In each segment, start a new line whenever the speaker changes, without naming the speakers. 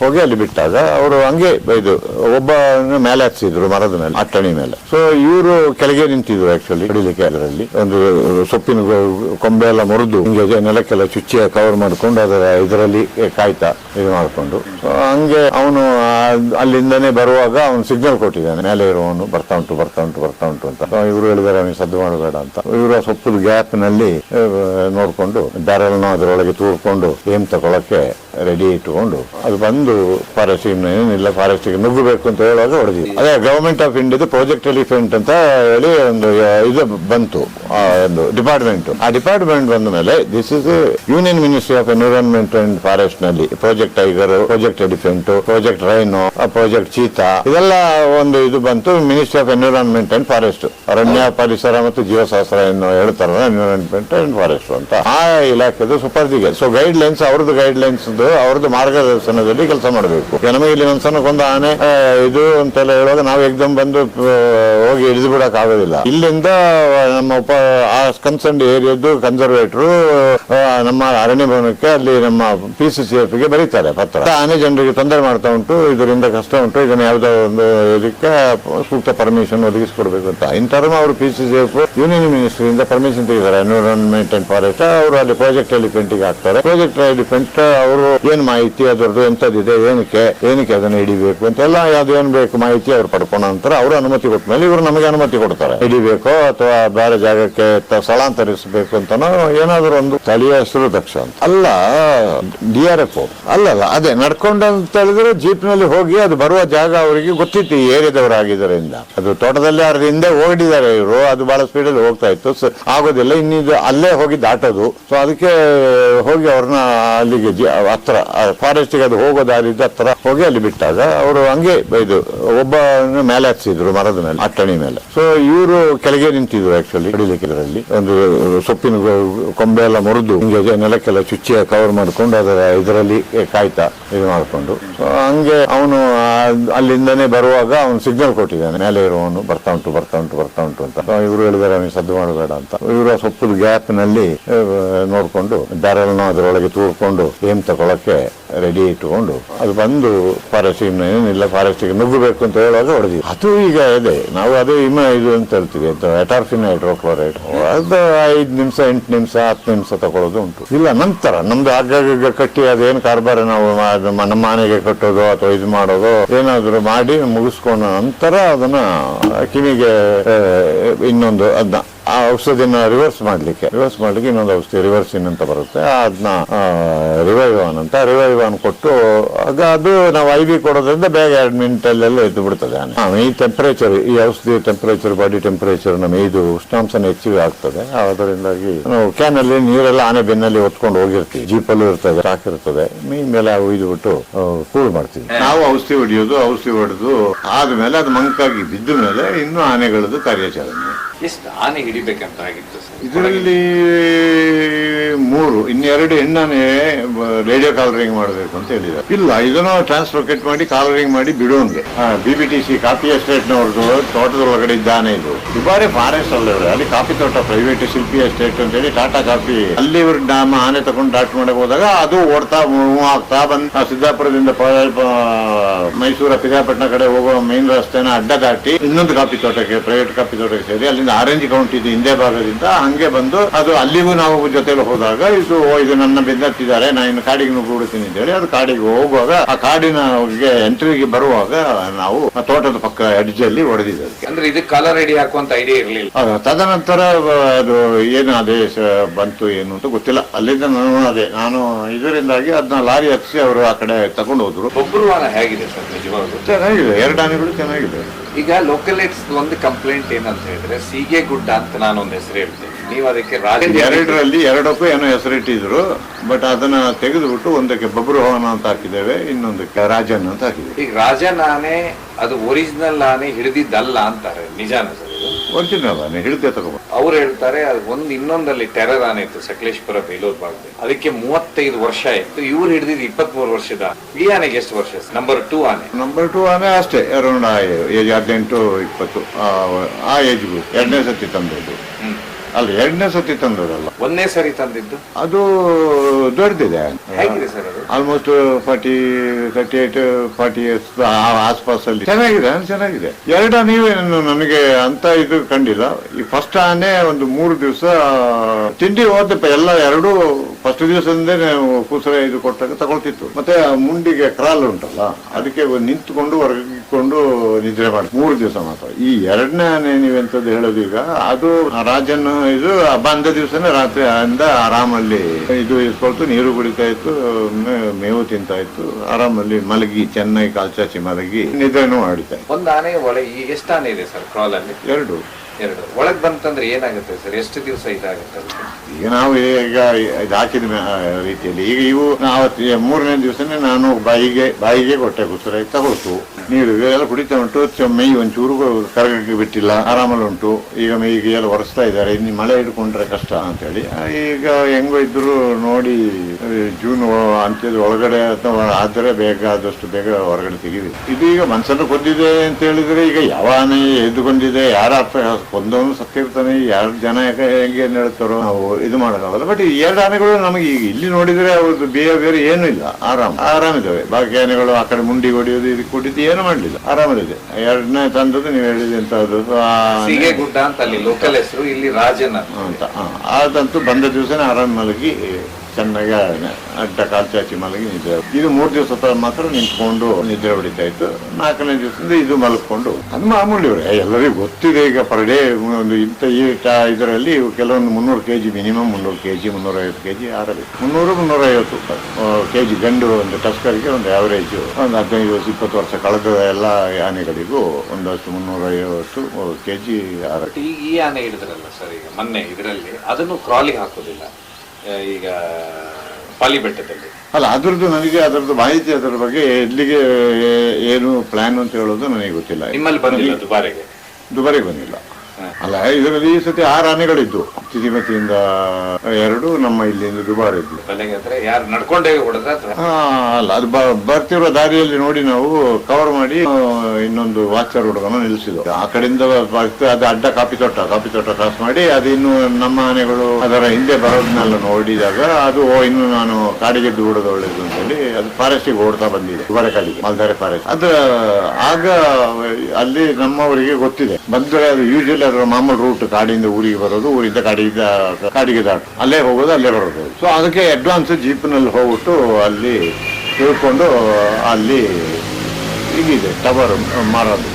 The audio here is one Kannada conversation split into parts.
ಹೋಗಿ ಅಲ್ಲಿ ಬಿಟ್ಟಾಗ ಅವರು ಹಂಗೆ ಇದು ಒಬ್ಬ ಮೇಲೆ ಹತ್ತಿಸಿದ್ರು ಮರದ ಮೇಲೆ ಅಟ್ಟಣಿ ಮೇಲೆ. ಸೊ ಇವರು ಕೆಳಗೆ ನಿಂತಿದ್ರು ಆಕ್ಚುಲಿ ಹಿಡಿಲಿಕ್ಕೆ ಅದರಲ್ಲಿ. ಒಂದು ಸೊಪ್ಪಿನ ಕೊಂಬೆ ಎಲ್ಲ ಮುರಿದು ಹಿಂಗೆ ನೆಲಕ್ಕೆಲ್ಲ ಚುಚ್ಚಿ ಕವರ್ ಮಾಡಿಕೊಂಡು ಅದರ ಇದರಲ್ಲಿ ಕಾಯ್ತಾ ಇದು ಮಾಡಿಕೊಂಡು. ಹಂಗೆ ಅವನು ಅಲ್ಲಿಂದನೇ ಬರುವಾಗ ಅವನು ಸಿಗ್ನಲ್ ಕೊಟ್ಟಿದ್ದಾನೆ ಮೇಲೆ ಇರುವವನು ಬರ್ತಾ ಉಂಟು ಬರ್ತಾ ಉಂಟು ಬರ್ತಾ ಉಂಟು ಅಂತ. ಇವರು ಹೇಳಿದಾರೆ ಅವನಿಗೆ ಸದ್ದು ಮಾಡಬೇಡ ಅಂತ. ಇವರು ಆ ಸೊಪ್ಪದ ಗ್ಯಾಪ್ನಲ್ಲಿ ಆ, ನೋಡ್ಕೊಂಡು ಬ್ಯಾರಲ್ನ ಅದರೊಳಗೆ ತೂರ್ಕೊಂಡು ಏಮ್ ತಗೊಳಕ್ಕೆ ರೆಡಿ ಇಟ್ಟುಕೊಂಡು ಅದು ಬಂದು ಫಾರೆಸ್ಟ್ ಏನಿಲ್ಲ ಫಾರೆಸ್ಟ್ಗೆ ನುಗ್ಗಬೇಕು ಅಂತ ಹೇಳುವಾಗ ಹೊಡೆದಿದೆ. ಅದೇ ಗವರ್ಮೆಂಟ್ ಆಫ್ ಇಂಡಿಯಾದ ಪ್ರಾಜೆಕ್ಟ್ ಎಲಿಫೆಂಟ್ ಅಂತ ಹೇಳಿ ಒಂದು ಇದು ಬಂತು ಒಂದು ಡಿಪಾರ್ಟ್ಮೆಂಟ್ ಆ ಡಿಪಾರ್ಟ್ಮೆಂಟ್ ಬಂದ ಮೇಲೆ this is union ministry of environment and ಫಾರೆಸ್ಟ್ನಲ್ಲಿ project tiger project elephant project rhino project cheetah ಇದೆಲ್ಲ ಒಂದು ಇದು ಬಂತು ministry of environment and forest ಅರಣ್ಯ ಪರಿಸರ ಮತ್ತು ಜೀವಶಾಸ್ತ್ರ ಏನು ಹೇಳ್ತಾರಲ್ಲ ಎನ್ವಿರಾನ್ಮೆಂಟ್ ಅಂಡ್ ಫಾರೆಸ್ಟ್ ಅಂತ. ಆ ಇಲಾಖೆದು ಸುಪರ್ದಿಗೆ. ಸೊ ಗೈಡ್ ಲೈನ್ಸ್ ಅವ್ರದ್ದು ಗೈಡ್ ಲೈನ್ಸ್ ಅವ್ರದ್ದು ಮಾರ್ಗದರ್ಶನದಲ್ಲಿ ಕೆಲಸ ಮಾಡಬೇಕು. ನಮಗೆ ಇಲ್ಲಿ ಒಂದ್ ಸಣ್ಣಕ್ಕೊಂದು ಆನೆ ಇದು ಅಂತೆಲ್ಲ ಹೇಳುವಾಗ ನಾವು ಎಕ್ಸಾಮ್ ಬಂದು ಹೋಗಿ ಹಿಡಿದು ಬಿಡಕ್ ಆಗೋದಿಲ್ಲ. ಇಲ್ಲಿಂದ ನಮ್ಮ ಆ ಕನ್ಸರ್ನ್ ಏರಿಯಾದ್ದು ಕನ್ಸರ್ವೇಟರ್ ನಮ್ಮ ಅರಣ್ಯ ಭವನಕ್ಕೆ ಅಲ್ಲಿ ನಮ್ಮ ಪಿ ಸಿ ಸಿ ಎಫ್ಗೆ ಬರೀತಾರೆ ಪತ್ರ. ಆನೆ ಜನರಿಗೆ ತೊಂದರೆ ಮಾಡ್ತಾ ಉಂಟು, ಇದರಿಂದ ಕಷ್ಟ ಉಂಟು, ಇದನ್ನ ಯಾವುದೋ ಒಂದು ಇದಕ್ಕೆ ಸೂಕ್ತ ಪರ್ಮಿಷನ್ ಒದಗಿಸಿಕೊಡ್ಬೇಕು ಅಂತ. ಇನ್ ಅವರು P C C F union ಮಿನಿಸ್ಟ್ರಿಯಿಂದ permission ತೆಗಿತಾರೆ ಎನ್ವಿರಾನ್ಮೆಂಟ್ ಅಂಡ್ ಫಾರೆಸ್ಟ್ ಅವರು ಅಲ್ಲಿ ಪ್ರಾಜೆಕ್ಟ್ ಎಲಿಫೆಂಟ್ಗೆ ಹಾಕ್ತಾರೆ. ಪ್ರಾಜೆಕ್ಟ್ ಎಲಿಫೆಂಟ್ ಅವರು ಏನ್ ಮಾಹಿತಿ ಅದರದ್ದು ಎಂಥದ್ದಿದೆ, ಏನಕ್ಕೆ ಏನಕ್ಕೆ ಅದನ್ನ ಹಿಡಿಬೇಕು ಅಂತ ಎಲ್ಲ ಏನ್ ಬೇಕು ಮಾಹಿತಿ ಅವ್ರು ಪಡ್ಕೊಂಡ ನಂತರ ಅವರು ಅನುಮತಿ ಕೊಟ್ಟ ಮೇಲೆ ಇವರು ನಮಗೆ ಅನುಮತಿ ಕೊಡ್ತಾರೆ. ಹಿಡಿಬೇಕು ಅಥವಾ ಬೇರೆ ಜಾಗಕ್ಕೆ ಸ್ಥಳಾಂತರಿಸಬೇಕು ಅಂತನೋ ಏನಾದ್ರು ಒಂದು ಸ್ಥಳೀಯ ಹೆಸರು ದಕ್ಷ ಅಂತ. ಅಲ್ಲ, ಡಿ ಆರ್ ಎಫ್ ಅಲ್ಲ ಅದೇ ನಡ್ಕೊಂಡು ಅಂತ ಹೇಳಿದ್ರೆ ಜೀಪ್ನಲ್ಲಿ ಹೋಗಿ ಅದು ಬರುವ ಜಾಗ ಅವರಿಗೆ ಗೊತ್ತಿತ್ತು, ಈ ಏರಿಯಾದವರಾಗಿದ್ದರಿಂದ ಅದು ತೋಟದಲ್ಲಿ ಅದ್ರ ಹಿಂದೆ ಓಡಿದ್ದಾರೆ ಇವರು, ಅದು ಬಹಳ ಸ್ಪೀಡಲ್ಲಿ ಹೋಗ್ತಾ ಇತ್ತು. ಆಗೋದಿಲ್ಲ, ಇನ್ನಿದು ಅಲ್ಲೇ ಹೋಗಿ ದಾಟೋದು. ಸೊ ಅದಕ್ಕೆ ಹೋಗಿ ಅವ್ರನ್ನ ಅಲ್ಲಿಗೆ ಹತ್ರ ಫಾರೆಸ್ಟ್ಗೆ ಅದು ಹೋಗೋ ದಾರಿ ಇದ್ದ ಹತ್ರ ಹೋಗಿ ಅಲ್ಲಿ ಬಿಟ್ಟಾಗ ಅವರು ಹಂಗೆ ಇದು ಒಬ್ಬ ಮೇಲೆ ಹತ್ತಿದ್ರು ಮರದ ಮೇಲೆ, ಅಟ್ಟಣಿ ಮೇಲೆ. ಸೊ ಇವರು ಕೆಳಗೆ ನಿಂತಿದ್ರು ಆಕ್ಚುಲಿ ಇದರಲ್ಲಿ ಒಂದು ಸೊಪ್ಪಿನ ಕೊಂಬೆ ಎಲ್ಲ ಮುರಿದು ಹಿಂಗೆ ನೆಲಕ್ಕೆಲ್ಲ ಚುಚ್ಚಿ ಕವರ್ ಮಾಡಿಕೊಂಡು ಅದರ ಇದರಲ್ಲಿ ಕಾಯ್ತಾ ಇದು ಮಾಡಿಕೊಂಡು. ಹಂಗೆ ಅವನು ಅಲ್ಲಿಂದನೇ ಬರುವಾಗ ಅವನು ಸಿಗ್ನಲ್ ಕೊಟ್ಟಿದ್ದಾನೆ, ಮೇಲೆ ಇರುವವನು ಬರ್ತಾ ಉಂಟು ಬರ್ತಾ ಉಂಟು ಬರ್ತಾ ಉಂಟು ಅಂತ. ಇವರು ಹೇಳಿದಾರೆ, ಅವನಿಗೆ ಸದ್ದು ಮಾಡಬೇಡ ಅಂತ. ಇವರು ಸೊಪ್ಪದ ಗ್ಯಾಪ್ನಲ್ಲಿ ನೋಡ್ಕೊಂಡು ಬ್ಯಾರಲ್ನ ಅದರೊಳಗೆ ತೂರ್ಕೊಂಡು ಏಮ್ ತಗೊಳಕ್ಕೆ ರೆಡಿ ಇಟ್ಟುಕೊಂಡು ಅದು ಬಂದು ಫಾರೆಸ್ಟ್ ಏನಿಲ್ಲ, ಫಾರೆಸ್ಟ್ಗೆ ನುಗ್ಗಬೇಕು ಅಂತ ಹೇಳುವಾಗ ಹೊಡೆದಿವಿ ಅದು ಈಗ ಇದೆ. ನಾವು ಅದೇ ಇಮ ಇದು ಅಂತ ಹೇಳ್ತೀವಿ ಎಟಾರ್ಫಿನ್ ಹೈಡ್ರೋಕ್ಲೋರೈಡ್ ಅದು ಐದು ನಿಮಿಷ, ಎಂಟು ನಿಮಿಷ, ಹತ್ತು ನಿಮಿಷ ತಗೊಳ್ಳೋದು ಉಂಟು. ಇಲ್ಲ, ನಂತರ ನಮ್ದು ಆಗಾಗ ಕಟ್ಟಿ ಅದೇನು ಕಾರ್ಬಾರ ನಾವು ನಮ್ಮ ಮನೆಗೆ ಕಟ್ಟೋದು ಅಥವಾ ಇದು ಮಾಡೋದು ಏನಾದರೂ ಮಾಡಿ ಮುಗಿಸ್ಕೊಂಡ ನಂತರ ಅದನ್ನ ಕಿವಿಗೆ ಇನ್ನೊಂದು ಅದನ್ನ ಆ ಔಷಧಿನ ರಿವರ್ಸ್ ಮಾಡ್ಲಿಕ್ಕೆ. ರಿವರ್ಸ್ ಮಾಡ್ಲಿಕ್ಕೆ ಇನ್ನೊಂದು ಔಷಧಿ ರಿವರ್ಸಿನ್ ಅಂತ ಬರುತ್ತೆ. ಅದನ್ನ ರಿವೈವಾನ್ ಅಂತ. ರಿವೈವಾನ್ ಕೊಟ್ಟು, ಆಗ ಅದು ನಾವು ಐ ವಿ ಕೊಡೋದ್ರಿಂದ ಬೇಗ ಎರಡು ಮಿನಿಟಲ್ಲೆಲ್ಲ ಎದ್ದು ಬಿಡ್ತದೆ ಆನೆ. ಈ ಟೆಂಪರೇಚರ್ ಈ ಔಷಧಿ ಟೆಂಪರೇಚರ್ ಬಾಡಿ ಟೆಂಪರೇಚರ್ ನಮ್ಮ ಇದು ಉಷ್ಣಾಂಶನ ಹೆಚ್ಚಿಗೆ ಆಗ್ತದೆ. ಅದರಿಂದಾಗಿ ನಾವು ಕ್ಯಾನಲ್ಲಿ ನೀರೆಲ್ಲ ಆನೆ ಬೆನ್ನಲ್ಲಿ ಹೊತ್ಕೊಂಡು ಹೋಗಿರ್ತೀವಿ. ಜೀಪಲ್ಲೂ ಇರ್ತದೆ ಹಾಕಿರ್ತದೆ ಮೀನ್ ಮೇಲೆ ಇದು ಬಿಟ್ಟು ಕೂಲ್ ಮಾಡ್ತೀವಿ. ನಾವು ಔಷಧಿ ಹೊಡಿಯೋದು, ಔಷಧಿ ಹೊಡೆದು ಆದ್ಮೇಲೆ ಅದು ಮಂಕಾಗಿ ಬಿದ್ದ ಮೇಲೆ ಇನ್ನೂ ಆನೆಗಳದ್ದು ಕಾರ್ಯಾಚರಣೆ.
ಎಷ್ಟು ಆನೆ ಹಿಡಿಬೇಕಂತ ಆಗಿತ್ತು ಸರ್?
ಇದರಲ್ಲಿ ಮೂರು, ಇನ್ನೆರಡು ಹೆಣ್ಣಾನೆ ರೇಡಿಯೋ ಕಾಲರಿಂಗ್ ಮಾಡಬೇಕು ಅಂತ ಹೇಳಿದ ಇಲ್ಲ, ಇದನ್ನು ಟ್ರಾನ್ಸ್ಲೊಕೇಟ್ ಮಾಡಿ ಕಾಲರಿಂಗ್ ಮಾಡಿ ಬಿಡೋನ್ಗೆ B B T C coffee ಎಸ್ಟೇಟ್ನವ್ರದ್ದು ತೋಟದ ಒಳಗಡೆ ಇದ್ದಾನೆ ಇದು. ದುಬಾರಿ ಫಾರೆಸ್ಟ್ ಅಲ್ಲ ಅಲ್ಲಿ ಕಾಫಿ ತೋಟ ಪ್ರೈವೇಟ್ ಶಿಲ್ಪಿ ಎಸ್ಟೇಟ್ ಅಂತ ಹೇಳಿ ಟಾಟಾ ಕಾಫಿ ಅಲ್ಲಿ ಇವ್ರ ನಮ್ಮ ಆನೆ ತಗೊಂಡು ಡಾಟ್ ಮಾಡಕ್ ಹೋದಾಗ ಅದು ಓಡ್ತಾ ಮೂವ್ ಆಗ್ತಾ ಬಂದ್ ಸಿದ್ದಾಪುರದಿಂದ ಮೈಸೂರ ಪಿರಿಯಾಪಟ್ಟಣ ಕಡೆ ಹೋಗೋ ಮೇನ್ ರಸ್ತೆನ ಅಡ್ಡ ದಾಟಿ ಇನ್ನೊಂದು ಕಾಫಿ ತೋಟಕ್ಕೆ ಪ್ರೈವೇಟ್ ಕಾಫಿ ತೋಟಕ್ಕೆ ಸೇರಿ ಅಲ್ಲಿಂದ ಆರೆಂಜ್ ಕೌಂಟಿ ಹಿಂದೆ ಭಾಗದಿಂದ ಹಂಗೆ ಬಂದು ಅದು ಅಲ್ಲಿಗೂ ನಾವು ಜೊತೆಲಿ ಹೋದಾಗ ಇದು ಇದು ನನ್ನ ಬೆನ್ನತ್ತಿದ್ದಾರೆ ನಾನು ಇನ್ನು ಕಾಡಿಗೆ ನುಗ್ಗಿಬಿಡ್ತೀನಿ ಅಂತ ಹೇಳಿ ಅದು ಕಾಡಿಗೆ ಹೋಗುವಾಗ ಆ ಕಾಡಿನ ಎಂಟ್ರಿಗೆ ಬರುವಾಗ ನಾವು ಆ ತೋಟದ ಪಕ್ಕ ಅಡ್ಜಲ್ಲಿ ಹೊಡೆದಿದ್ದಕ್ಕೆ
ಅಂದ್ರೆ ಇದು ಕಲರ್ ರೆಡಿ ಹಾಕುವಂತ ಐಡಿಯಾ ಇರಲಿಲ್ಲ.
ಅದು ತದನಂತರ ಅದು ಏನು ಅದೇ ಬಂತು ಏನು ಅಂತ ಗೊತ್ತಿಲ್ಲ. ಅಲ್ಲಿಂದ ನಾನು ಅದೇ ನಾನು ಇದರಿಂದಾಗಿ ಅದನ್ನ ಲಾರಿ ಹತ್ತಿಸಿ ಅವರು ಆ ಕಡೆ ತಗೊಂಡು ಹೋದ್ರು
ಒಬ್ಬರು ವಾರ ಹೇಗಿದೆ ಸರ್ ನಿಜವಾಗ್ಲು?
ಚೆನ್ನಾಗಿದೆ ಎರಡು ಆನೆಗಳು ಚೆನ್ನಾಗಿದೆ.
ಈಗ ಲೋಕಲೈಟ್ಸ್ ಒಂದು ಕಂಪ್ಲೇಂಟ್ ಏನಂತ ಹೇಳಿದ್ರೆ ಸೀಗೆ ಗುಡ್ಡ ಅಂತ ನಾನು ಒಂದು ಹೆಸರು ಹೇಳ್ತೀನಿ. ನೀವು ಅದಕ್ಕೆ
ಎರಡರಲ್ಲಿ ಎರಡಕ್ಕೂ ಏನೋ ಹೆಸರಿಟ್ಟಿದ್ರು ಬಟ್ ಅದನ್ನ ತೆಗೆದುಬಿಟ್ಟು ಒಂದಕ್ಕೆ ಬಬ್ರು ಹವನ ಅಂತ ಹಾಕಿದ್ದೇವೆ ಇನ್ನೊಂದಕ್ಕೆ ರಾಜನ್ ಅಂತ ಹಾಕಿದ್ದೇವೆ.
ಈಗ ರಾಜ ಆನೆ ಅದು ಒರಿಜಿನಲ್ ಆನೆ ಹಿಡಿದಿದ್ದಲ್ಲ ಅಂತಾರೆ ನಿಜಾನ ಸರ್
ಒರಿಜಿನಲ್ ಆನೆ ಹಿಡಿದೆ ತಗೊಂಡು
ಅವ್ರು ಹೇಳ್ತಾರೆ ಅದು ಒಂದು ಇನ್ನೊಂದಲ್ಲಿ ಟೆರರ್ ಆನೆ ಇತ್ತು ಸಕಲೇಶ್ಪುರ ಬೇಲೂರ್ ಭಾಗದಲ್ಲಿ. ಅದಕ್ಕೆ ಮೂವತ್ತೈದು ವರ್ಷ ಇತ್ತು ಇವ್ರು ಹಿಡಿದಿದ್ದು ಇಪ್ಪತ್ಮೂರು ವರ್ಷದ ಈ ಆನೆಗೆ ಎಷ್ಟು ವರ್ಷ ನಂಬರ್ ಟೂ ಆನೆ.
ನಂಬರ್ ಟೂ ಆನೆ ಅಷ್ಟೇ ಅರೌಂಡ್ ಆ ಏಜ್ ಹದಿನೆಂಟು ಇಪ್ಪತ್ತು ಆ- ಏಜ್ ಎರಡನೇ ಸತಿ ತಂದದ್ದು. ಅಲ್ಲ ಎರಡನೇ ಸತಿ ತಂದದಲ್ಲ
ಒಂದೇ ಸರಿ ತಂದಿದ್ದು?
ಅದು ದೊಡ್ಡದಿದೆ.
ಹೇಗಿದೆ ಸರ್ ಅದು?
Almost forty thirty eight forty years ಆಸ್ಪಾಸ್ ಅಲ್ಲಿ ಚೆನ್ನಾಗಿದೆ ಚೆನ್ನಾಗಿದೆ. ಎರಡ ನೀವೇ ನನಗೆ ಅಂತ ಇದು ಕಂಡಿಲ್ಲ. ಈ ಫಸ್ಟ್ ಆನೆ ಒಂದು ಮೂರು ದಿವಸ ತಿಂಡಿ ಹೋದಪ್ಪ ಎಲ್ಲ ಎರಡು ಫಸ್ಟ್ ದಿವಸದಿಂದ ನಾವು ಕೂಸರ ಇದು ಕೊಟ್ಟಾಗ ತಗೊಳ್ತಿತ್ತು. ಮತ್ತೆ ಆ ಮುಂಡಿಗೆ ಕ್ರಾಲ್ ಉಂಟಲ್ಲ ಅದಕ್ಕೆ ನಿಂತ್ಕೊಂಡು ಹೊರಗಿಕೊಂಡು ನಿದ್ರೆ ಮಾಡಿ. ಮೂರು ದಿವಸ ಮಾತ್ರ. ಈ ಎರಡನೇ ಆನೆ ನೀವೆಂತದ್ದು ಹೇಳೋದು ಈಗ ಅದು ರಾಜನ್ ಇದು ಬಂದ ದಿವಸನೇ ರಾತ್ರಿ ಅಂದ ಆರಾಮಲ್ಲಿ ಇದು ಇಸ್ಕೊಳ್ತು ನೀರು ಕುಡಿತಾ ಇತ್ತು ಮೇವು ತಿಂತಾ ಇತ್ತು ಆರಾಮಲ್ಲಿ ಮಲಗಿ ಚೆನ್ನಾಗಿ ಕಾಲ್ಚಾಚಿ ಮಲಗಿ ನಿದ್ರೆನೂ ಮಾಡಿದ್ದೆ
ಒಂದು ಆನೆ ಒಳಗೆ ಎಷ್ಟು ಆನೆ ಇದೆ ಸರ್ ಕ್ರಾಲ್ ಅಲ್ಲಿ?
ಎರಡು.
ಎರಡು. ಒಳಗೆ ಬಂತಂದ್ರೆ ಏನಾಗುತ್ತೆ ಸರ್? ಎಷ್ಟು ದಿವಸ ಇದಾಗುತ್ತೆ?
ಈಗ ನಾವು ಈಗ ಇದು ಹಾಕಿದ ರೀತಿಯಲ್ಲಿ. ಈಗ ಇವು ಆವತ್ತು ಮೂರನೇ ದಿವಸನೇ ನಾನು ಬಾಯಿಗೆ ಬಾಯಿಗೆ ಕೊಟ್ಟೆ ಕುಸುರ ತಗೊಳ್ತು ನೀರು ಎಲ್ಲ ಕುಡಿತಾ ಉಂಟು. ಮೈ ಒಂಚೂರು ಕರಗಕ್ಕೆ ಬಿಟ್ಟಿಲ್ಲ. ಆರಾಮಲ್ಲಿ ಉಂಟು. ಈಗ ಮೈಗೆ ಎಲ್ಲ ಒರೆಸ್ತಾ ಇದ್ದಾರೆ. ಇನ್ನು ಮಳೆ ಹಿಡ್ಕೊಂಡ್ರೆ ಕಷ್ಟ ಅಂತೇಳಿ. ಈಗ ಹೆಂಗೋ ಇದ್ರು ನೋಡಿ ಜೂನ್ ಅಂತ್ಯದ ಒಳಗಡೆ ಅಥವಾ ಆದರೆ ಬೇಗ ಆದಷ್ಟು ಬೇಗ ಹೊರಗಡೆ ತೆಗೀವಿ ಇದು ಈಗ ಮನ್ಸನ್ನು ಕೊಂದಿದೆ ಅಂತ ಹೇಳಿದ್ರೆ ಈಗ ಯಾವ ಎದ್ದುಕೊಂಡಿದೆ, ಯಾರ ಕೊಂದವನು ಸತ್ತಿರ್ತಾನೆ ಎರಡು ಜನ ಯಾಕೆ ಹೆಂಗೆ ಏನ್ ಹೇಳ್ತಾರೋ ನಾವು ಇದು ಮಾಡೋಕ್ಕಾಗಲ್ಲ. ಬಟ್ ಈ ಎರಡು ಆನೆಗಳು ನಮಗೆ ಈಗ ಇಲ್ಲಿ ನೋಡಿದ್ರೆ ಅವ್ರದ್ದು ಬಿಹೇವಿಯರ್ ಏನೂ ಇಲ್ಲ. ಆರಾಮ್ ಆರಾಮಿದ್ದಾವೆ. ಬಾಕಿ ಆನೆಗಳು ಆ ಕಡೆ ಮುಂಡಿ ಹೊಡಿಯೋದು ಇದು ಕೊಟ್ಟಿದ್ದು ಏನು ಮಾಡಲಿಲ್ಲ. ಆರಾಮದಿದೆ ಎರಡನೇ ತಂದದ್ದು ನೀವು ಹೇಳಿದೆ ಅಂತ
ಗುಡ್ಡ ಅಂತ ಅಲ್ಲಿ ಲೋಕಲ್ ಹೆಸರು ಇಲ್ಲಿ ರಾಜನ. ಅಂತ
ಆದಂತೂ ಬಂದ ದಿವಸನೇ ಆರಾಮ್ ಮಲಗಿ ಚೆನ್ನಾಗಿ ಅಡ್ಡ ಕಾಲು ಚಾಚಿ ಮಲಗಿ ನಿದ್ರೆ ಇದು ಮೂರು ದಿವಸ ಮಾತ್ರ ನಿಂತ್ಕೊಂಡು ನಿದ್ರೆ ಹೊಡಿತಾ ಇತ್ತು. ನಾಲ್ಕನೇ ದಿವಸದಿಂದ ಇದು ಮಲ್ಕೊಂಡು. ಅದು ಮಾಮೂಲಿ ಎಲ್ಲರಿಗೂ ಗೊತ್ತಿದೆ ಈಗ ಪರ್ ಡೇ ಒಂದು ಇಂಥ ಈ ಇದರಲ್ಲಿ ಕೆಲವೊಂದು ಮುನ್ನೂರು ಕೆ ಜಿ ಮಿನಿಮಮ್ ಮುನ್ನೂರು ಕೆ ಜಿ, ಮುನ್ನೂರೈವತ್ತು ಕೆ ಜಿ ಆರಬೇಕು ಮುನ್ನೂರು, ಮುನ್ನೂರೈವತ್ತು ಕೆ ಜಿ ಗಂಡು ಒಂದು ಟಸ್ಕರಿಗೆ ಒಂದು ಆವರೇಜು ಒಂದು ಹದಿನೈದು ವರ್ಷ, ಇಪ್ಪತ್ತು ವರ್ಷ ಕಳೆದ ಎಲ್ಲ ಆನೆಗಳಿಗೂ ಒಂದಷ್ಟು ಮುನ್ನೂರೈವತ್ತು ಕೆ ಜಿ ಆರ
ಈ ಆನೆ ಹಿಡಿದ್ರಲ್ಲ ಸರ್, ಈಗ ಮೊನ್ನೆ ಇದರಲ್ಲಿ ಅದನ್ನು ಕ್ರಾಲಿಗೆ ಹಾಕೋದಿಲ್ಲ ಈಗ ಪಾಲಿ ಬೆಟ್ಟದಲ್ಲಿ.
ಅಲ್ಲ ಅದರದ್ದು ನನಗೆ ಅದರದ್ದು ಮಾಹಿತಿ ಅದರ ಬಗ್ಗೆ ಎಲ್ಲಿಗೆ ಏನು ಪ್ಲಾನ್ ಅಂತ ಹೇಳೋದು ನನಗೆ ಗೊತ್ತಿಲ್ಲ.
ನಿಮ್ಮಲ್ಲಿ ಬಂದಿಲ್ಲ ದುಬಾರೆಗೆ?
ದುಬಾರಿಗೆ ಬಂದಿಲ್ಲ. ಅಲ್ಲ ಇದರಲ್ಲಿ ಈ ಸತಿ ಆರು ಆನೆಗಳಿದ್ದು. ತಿತಿಮತಿಯಿಂದ ಎರಡು ನಮ್ಮ ಇಲ್ಲಿಂದ ದುಬಾರಿ
ಇದ್ದು ಯಾರು ನಡ್ಕೊಂಡೇ
ಹಾ, ಅಲ್ಲ ಅದು ಬ- ಬರ್ತಿರೋ ದಾರಿಯಲ್ಲಿ ನೋಡಿ ನಾವು ಕವರ್ ಮಾಡಿ ಆ, ಇನ್ನೊಂದು ವಾಚರ್ ಹುಡುಗನ ನಿಲ್ಲಿಸಿದ್ವು. ಆ ಕಡೆಯಿಂದ ಬರ್ತಾ ಅದು ಅಡ್ಡ ಕಾಪಿ ತೋಟ ಕಾಪಿ ತೋಟ ಕ್ರಾಸ್ ಮಾಡಿ ಅದು ಇನ್ನು ನಮ್ಮ ಆನೆಗಳು ಅದರ ಹಿಂದೆ ಬರೋದನ್ನೆಲ್ಲ ನೋಡಿದಾಗ ಅದು ಓ ಇನ್ನು ನಾನು ಕಾಡಿಗೆ ಬಿಡೋದು ಒಳ್ಳೇದು ಅಂತ ಹೇಳಿ ಅದು ಫಾರೆಸ್ಟಿಗೆ ಓಡ್ತಾ ಬಂದಿದೆ ಬರ ಕಾಡಿಗೆ ಮಲ್ದಾರೆ ಫಾರೆಸ್ಟ್ ಅದು ಆಗ ಅಲ್ಲಿ ನಮ್ಮವರಿಗೆ ಗೊತ್ತಿದೆ. ಬಂದ್ರೆ ಅದು ಯೂಶಲಿ ಅದರ ಮಾಮೂಲು ರೂಟ್ ಕಾಡಿಂದ ಊರಿಗೆ ಬರೋದು, ಊರಿಂದ ಕಾಡಿಗೆ ಕಾಡಿಗೆ ದಾಟು. ಅಲ್ಲೇ ಹೋಗೋದು, ಅಲ್ಲೇ ಬರೋದು. ಸೊ ಅದಕ್ಕೆ ಅಡ್ವಾನ್ಸ್ ಜೀಪ್ನಲ್ಲಿ ಹೋಗ್ಬಿಟ್ಟು ಅಲ್ಲಿ ತಿಳ್ಕೊಂಡು, ಅಲ್ಲಿ ಈಗಿದೆ ಟವರ್ ಮಾರೋದು.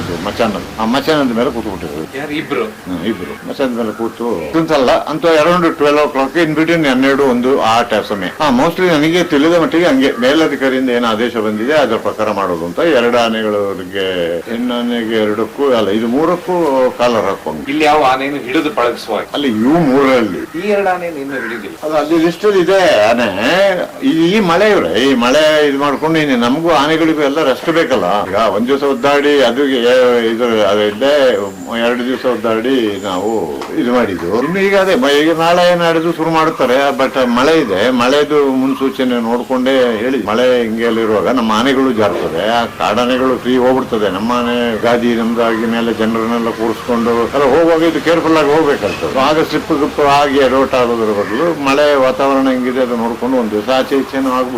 ಇದು ಮಚಾನ ಆ ಮಚಾನದ ಮೇಲೆ ಕೂತ್ಬಿಟ್ಟಿರೋದು
ಯಾರು? ಇಬ್ರು.
ಹ್ಮ್, ಇಬ್ರು. ಮಚಾನದ ಮೇಲೆ ಕೂತು ಕುಂತಲ್ಲ ಅಂತ around twelve o'clock in between ಹನ್ನೆರಡು ಒಂದು ಆ ಟೈಪ್ ಸಮಯ ಹಾ ಮೋಸ್ಟ್ಲಿ ನನಗೆ ತಿಳಿದ ಮಟ್ಟಿಗೆ ಹಂಗೆ. ಮೇಲಧಿಕಾರಿಯಿಂದ ಏನು ಆದೇಶ ಬಂದಿದೆ ಅದರ ಪ್ರಕಾರ ಮಾಡೋದು ಅಂತ. ಎರಡು ಆನೆಗಳಿಗೆ ಹೆಣ್ಣಾನೆಗೆ ಎರಡಕ್ಕೂ ಅಲ್ಲ ಇದು ಮೂರಕ್ಕೂ ಕಾಲರ್ ಹಾಕೊಂಡು
ಇಲ್ಲಿ ಯಾವ ಆನೆಯನ್ನು ಹಿಡಿದು ಪಳಗಿಸುವ.
ಅಲ್ಲಿ ಇವು ಮೂರರಲ್ಲಿ
ಈ ಎರಡು ಆನೆಯನ್ನು ಇನ್ನೂ ಹಿಡಿದಿಲ್ಲ.
ಅದು ಅಲ್ಲಿ ಲಿಸ್ಟ್ ಇದೆ ಆನೆ. ಈ ಈ ಮಳೆ ಇವ್ರೆ ಈ ಮಳೆ ಇದು ಮಾಡ್ಕೊಂಡು ಇನ್ನು ನಮಗೂ ಆನೆಗಳಿಗೂ ಎಲ್ಲ ರೆಸ್ಟ್ ಬೇಕಲ್ಲ. ಈಗ ಒಂದ್ ದಿವಸ ಒದ್ದಾಡಿ ಅದು ಇದು, ಅದೇ ಎರಡು ದಿವಸ ಒದ್ದಾಡಿ ನಾವು ಇದು ಮಾಡಿದ್ದು. ಈಗ ಅದೇ ಈಗ ನಾಳೆ ನಾಡಿದ್ದು ಶುರು ಮಾಡ್ತಾರೆ ಬಟ್ ಮಳೆ ಇದೆ, ಮಳೆದು ಮುನ್ಸೂಚನೆ ನೋಡ್ಕೊಂಡೇ ಹೇಳಿ. ಮಳೆ ಹಿಂಗೆ ಇರುವಾಗ ನಮ್ಮ ಆನೆಗಳು ಜಾರ್ತದೆ, ಆ ಕಾಡಾನೆಗಳು ಫ್ರೀ ಹೋಗ್ಬಿಡ್ತದೆ. ನಮ್ಮ ಆನೆ ಗಾದಿ ಮೇಲೆ ಜನರನ್ನೆಲ್ಲ ಕೂರಿಸ್ಕೊಂಡು ಎಲ್ಲ ಹೋಗುವಾಗ ಇದು ಕೇರ್ಫುಲ್ ಆಗಿ ಹೋಗ್ಬೇಕಾಗ್ತದೆ ಆಗ ಸ್ಲಿಪ್ ಗಿಪ್ ಆಗಿ ರೋಟ್ ಆಗೋದ್ರ ಬದಲು ಮಳೆ ವಾತಾವರಣ ಹೆಂಗಿದೆ ಅದು ನೋಡ್ಕೊಂಡು ಒಂದು ದಿವಸ ಆಚೆ ಈಚೆನೂ ಆಗ್ಬೋದು.